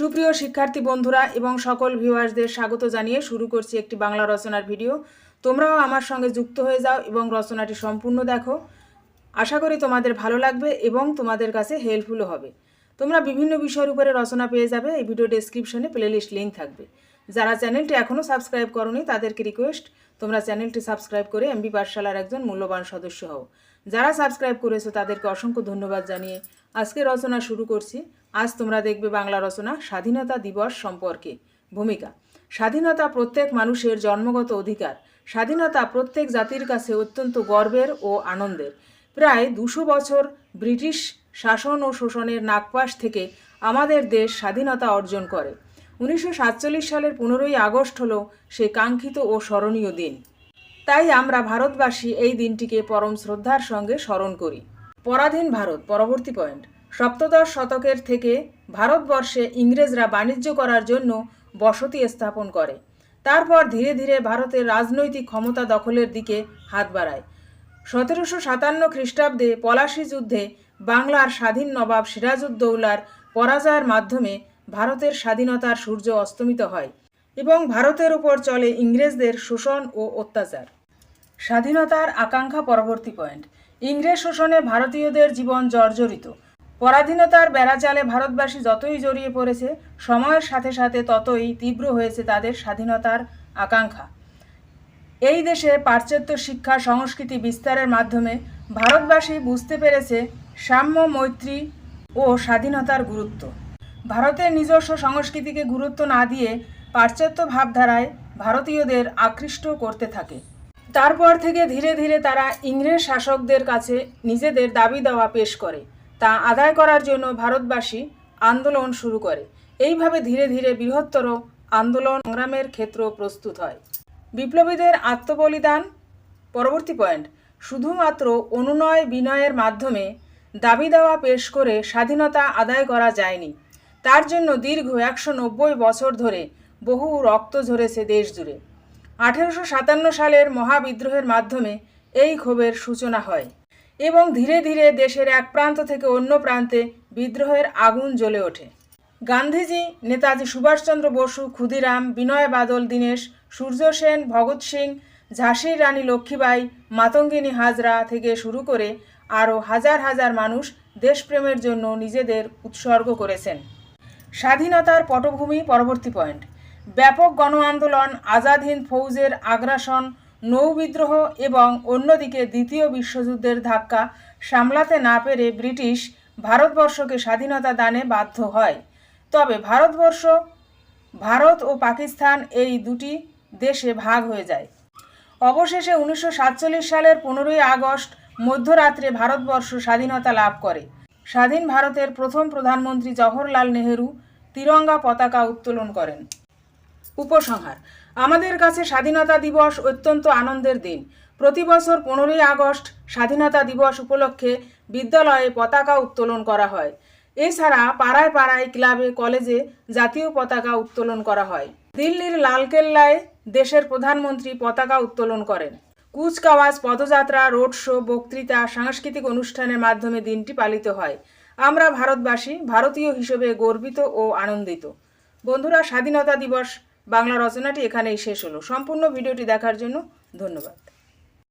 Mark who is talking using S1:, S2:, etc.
S1: সুপ্রিয় শিক্ষার্থী বন্ধুরা এবং সকল ভিউয়ার্সদের স্বাগত জানিয়ে শুরু করছি একটি বাংলা রচনার ভিডিও তোমরাও আমার সঙ্গে যুক্ত হয়ে যাও এবং রচনাটি সম্পূর্ণ দেখো। আশা করি তোমাদের ভালো লাগবে এবং তোমাদের কাছে হেল্পফুলও হবে। তোমরা বিভিন্ন বিষয়ের উপরে রচনা পেয়ে যাবে। এই ভিডিও ডেসক্রিপশনে প্লেলিস্ট লিঙ্ক থাকবে। যারা চ্যানেলটি এখনও সাবস্ক্রাইব করনি, তাদেরকে রিকোয়েস্ট তোমরা চ্যানেলটি সাবস্ক্রাইব করে এমবি পাঠশালার একজন মূল্যবান সদস্য হও। যারা সাবস্ক্রাইব করেছ তাদেরকে অসংখ্য ধন্যবাদ জানিয়ে আজকে রচনা শুরু করছি। আজ তোমরা দেখবে বাংলা রচনা স্বাধীনতা দিবস সম্পর্কে ভূমিকা। স্বাধীনতা প্রত্যেক মানুষের জন্মগত অধিকার। স্বাধীনতা প্রত্যেক জাতির কাছে অত্যন্ত গর্বের ও আনন্দের। প্রায় দুশো বছর ব্রিটিশ শাসন ও শোষণের নাগপাশ থেকে আমাদের দেশ স্বাধীনতা অর্জন করে। উনিশশো সাতচল্লিশ সালের পনেরোই আগস্ট হল সেই কাঙ্ক্ষিত ও স্মরণীয় দিন। তাই আমরা ভারতবাসী এই দিনটিকে পরম শ্রদ্ধার সঙ্গে স্মরণ করি। পরাধীন ভারত, পরবর্তী পয়েন্ট। সপ্তদশ শতকের থেকে ভারতবর্ষে ইংরেজরা বাণিজ্য করার জন্য বসতি স্থাপন করে। তারপর ধীরে ধীরে ভারতের রাজনৈতিক ক্ষমতা দখলের দিকে হাত বাড়ায়। সতেরোশো সাতান্ন খ্রিস্টাব্দে পলাশী যুদ্ধে বাংলার স্বাধীন নবাব সিরাজউদ্দৌলার পরাজয়ের মাধ্যমে ভারতের স্বাধীনতার সূর্য অস্তমিত হয় এবং ভারতের উপর চলে ইংরেজদের শোষণ ও অত্যাচার। স্বাধীনতার আকাঙ্ক্ষা পরবর্তী পয়েন্ট। ইংরেজ শোষণে ভারতীয়দের জীবন জর্জরিত। পরাধীনতার বেড়াচালে ভারতবাসী যতই জড়িয়ে পড়েছে, সময়ের সাথে সাথে ততই তীব্র হয়েছে তাদের স্বাধীনতার আকাঙ্ক্ষা। এই দেশে পাশ্চাত্য শিক্ষা, সংস্কৃতি বিস্তারের মাধ্যমে ভারতবাসী বুঝতে পেরেছে সাম্য, মৈত্রী ও স্বাধীনতার গুরুত্ব। ভারতের নিজস্ব সংস্কৃতিকে গুরুত্ব না দিয়ে পাশ্চাত্য ভাবধারায় ভারতীয়দের আকৃষ্ট করতে থাকে। তারপর থেকে ধীরে ধীরে তারা ইংরেজ শাসকদের কাছে নিজেদের দাবি দাওয়া পেশ করে। তা আদায় করার জন্য ভারতবাসী আন্দোলন শুরু করে। এইভাবে ধীরে ধীরে বৃহত্তর আন্দোলন সংগ্রামের ক্ষেত্র প্রস্তুত হয়। বিপ্লবীদের আত্মবলিদান, পরবর্তী পয়েন্ট, শুধুমাত্র অনুনয় বিনয়ের মাধ্যমে দাবি দাওয়া পেশ করে স্বাধীনতা আদায় করা যায়নি। তার জন্য দীর্ঘ একশো নব্বই বছর ধরে বহু রক্ত ঝরেছে দেশ জুড়ে আঠেরোশো সাতান্ন সালের মহাবিদ্রোহের মাধ্যমে এই ক্ষোভের সূচনা হয় এবং ধীরে ধীরে দেশের এক প্রান্ত থেকে অন্য প্রান্তে বিদ্রোহের আগুন জ্বলে ওঠে। গান্ধীজি, নেতাজি সুভাষচন্দ্র বসু, ক্ষুদিরাম, বিনয় বাদল, দীনেশ, সূর্য সেন, ভগৎ সিং, ঝাঁসির রানী লক্ষ্মীবাই, মাতঙ্গিনী হাজরা থেকে শুরু করে আরও হাজার হাজার মানুষ দেশপ্রেমের জন্য নিজেদের উৎসর্গ করেছেন। স্বাধীনতার পটভূমি, পরবর্তী পয়েন্ট। ব্যাপক গণ আন্দোলন, আজাদ হিন্দ ফৌজের আগ্রাসন নৌবিদ্রোহ এবং অন্যদিকে দ্বিতীয় বিশ্বযুদ্ধের ধাক্কা সামলাতে না পেরে ব্রিটিশ ভারতবর্ষকে স্বাধীনতা দানে বাধ্য হয়। তবে ভারতবর্ষ, ভারত ও পাকিস্তান এই দুটি দেশে ভাগ হয়ে যায়। অবশেষে উনিশশো সাতচল্লিশ সালের পনেরোই আগস্ট মধ্যরাত্রে ভারতবর্ষ স্বাধীনতা লাভ করে। স্বাধীন ভারতের প্রথম প্রধানমন্ত্রী জওহরলাল নেহেরু তিরঙ্গা পতাকা উত্তোলন করেন। উপসংহার, আমাদের কাছে স্বাধীনতা দিবস অত্যন্ত আনন্দের দিন। প্রতি বছর পনেরোই আগস্ট স্বাধীনতা দিবস উপলক্ষে বিদ্যালয়ে পতাকা উত্তোলন করা হয়। এছাড়া পাড়ায় পাড়ায় ক্লাবে, কলেজে জাতীয় পতাকা উত্তোলন করা হয়। দিল্লির লালকেল্লায় দেশের প্রধানমন্ত্রী পতাকা উত্তোলন করেন। কুচকাওয়াজ, পদযাত্রা, রোড শো, বক্তৃতা, সাংস্কৃতিক অনুষ্ঠানের মাধ্যমে দিনটি পালিত হয়। আমরা ভারতবাসী, ভারতীয় হিসেবে গর্বিত ও আনন্দিত। বন্ধুরা, স্বাধীনতা দিবস বাংলা রচনাটি এখানেই শেষ হলো। সম্পূর্ণ ভিডিওটি দেখার জন্য ধন্যবাদ।